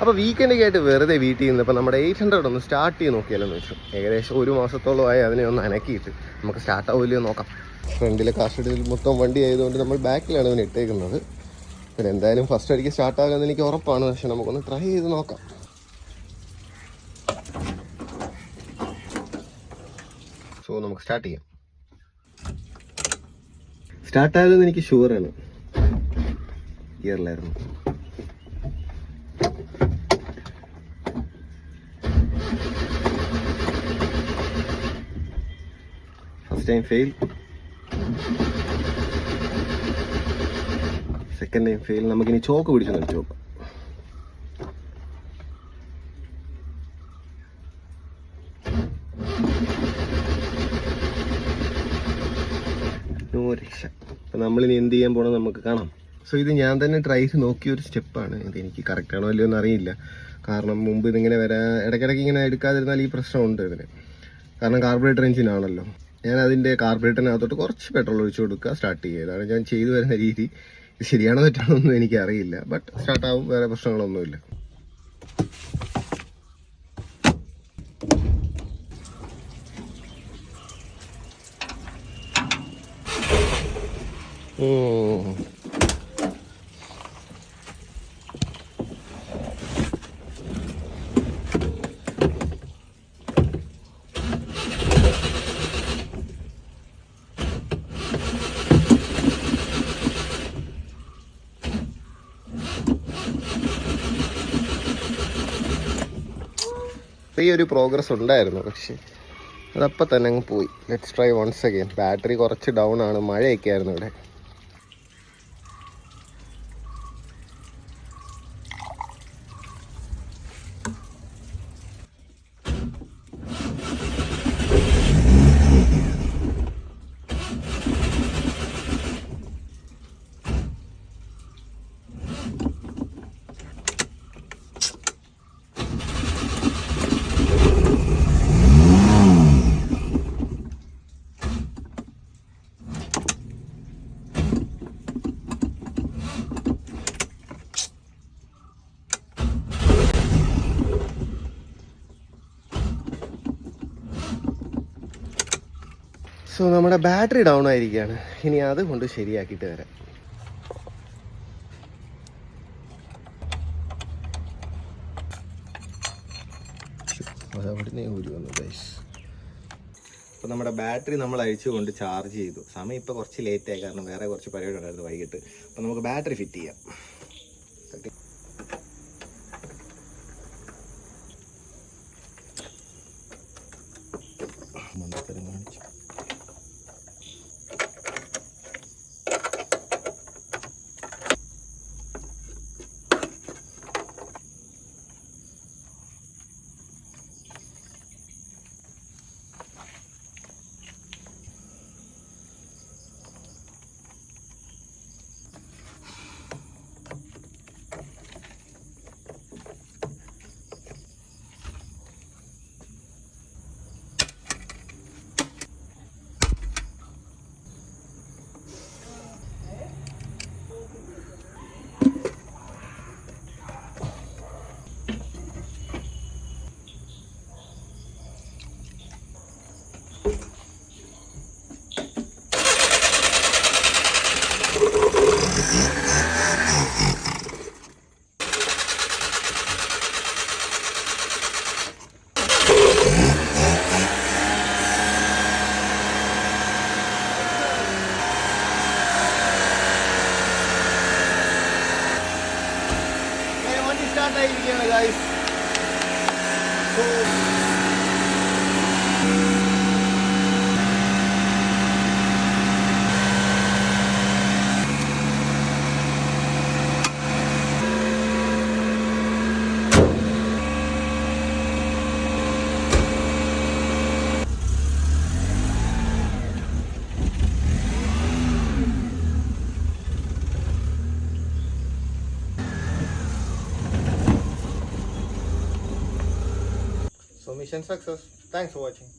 അപ്പോൾ വീക്കെൻഡൊക്കെ ആയിട്ട് വെറുതെ വീട്ടിൽ നിന്ന് ഇപ്പോൾ നമ്മുടെ എയ്റ്റ് ഹൺഡ്രഡ് ഒന്ന് സ്റ്റാർട്ട് ചെയ്ത് നോക്കിയാലെന്ന് വെച്ചു. ഏകദേശം ഒരു മാസത്തോളമായി അതിനെ ഒന്ന് അനക്കിയിട്ട്. നമുക്ക് സ്റ്റാർട്ട് ആവില്ലയോ നോക്കാം. ഫ്രണ്ടിലെ കാർഷെഡിൽ മൊത്തം വണ്ടി ആയതുകൊണ്ട് നമ്മൾ ബാക്കിലാണ് അവന് ഇട്ടേക്കുന്നത്. പിന്നെ എന്തായാലും ഫസ്റ്റ് അടിക്ക് സ്റ്റാർട്ട് ആകുമെന്ന് എനിക്ക് ഉറപ്പാണ്. പക്ഷെ നമുക്കൊന്ന് ട്രൈ ചെയ്ത് നോക്കാം. സോ നമുക്ക് സ്റ്റാർട്ട് ചെയ്യാം. സ്റ്റാർട്ട് ആയതെന്ന് എനിക്ക് ഷുവറാണ് ഗിയറിലായിരുന്നു first time fail second time fail നമുക്കിനി ചോക്ക് പിടിച്ചു നോക്കി. ചോക്ക് നമ്മളിനി എന്ത് ചെയ്യാൻ പോകണം നമുക്ക് കാണാം. സോ ഇത് ഞാൻ തന്നെ ട്രൈ ചെയ്ത് നോക്കിയ ഒരു സ്റ്റെപ്പാണ് ഇത് എനിക്ക് കറക്റ്റ് ആണോ അല്ലയോ എന്ന് അറിയില്ല. കാരണം മുമ്പ് ഇതിങ്ങനെ വരാ ഇടയ്ക്കിടയ്ക്ക് ഇങ്ങനെ എടുക്കാതിരുന്നാൽ ഈ പ്രശ്നമുണ്ട് ഇതിന്. കാരണം കാർബറേറ്റർ എഞ്ചിൻ ആണല്ലോ. ഞാൻ അതിന്റെ കാർബറേറ്ററിനകത്തോട്ട് കുറച്ച് പെട്രോൾ ഒഴിച്ചു കൊടുക്കുക സ്റ്റാർട്ട് ചെയ്യുക. ഇതാണ് ഞാൻ ചെയ്തു വരുന്ന രീതി. ശരിയാണോ തെറ്റാണോ ഒന്നും എനിക്കറിയില്ല. ബട്ട് സ്റ്റാർട്ടാവും വേറെ പ്രശ്നങ്ങളൊന്നുമില്ല. ഉം. ഒരു പ്രോഗ്രസ് ഉണ്ടായിരുന്നു പക്ഷേ അതപ്പം തന്നെ അങ്ങ് പോയി. Let's try once again battery കുറച്ച് ഡൗൺ ആണ്. മഴയൊക്കെ ആയിരുന്നു ഇവിടെ. സോ നമ്മുടെ ബാറ്ററി ഡൗൺ ആയിരിക്കുകയാണ് ഇനി അത് കൊണ്ട് ശരിയാക്കിയിട്ട് വരാം. അതവിടുന്ന് ഊരി വന്നു അപ്പോൾ നമ്മുടെ ബാറ്ററി നമ്മൾ അഴിച്ചുകൊണ്ട് ചാർജ് ചെയ്തു. സമയം ഇപ്പോൾ കുറച്ച് ലേറ്റായി കാരണം വേറെ കുറച്ച് പരിപാടി ഉണ്ടായിരുന്നു വൈകിട്ട്. അപ്പോൾ നമുക്ക് ബാറ്ററി ഫിറ്റ് ചെയ്യാം. വണ്ടി സ്റ്റാർട്ട് ആയിരിക്കുകയാണ് guys mission success. Thanks for watching.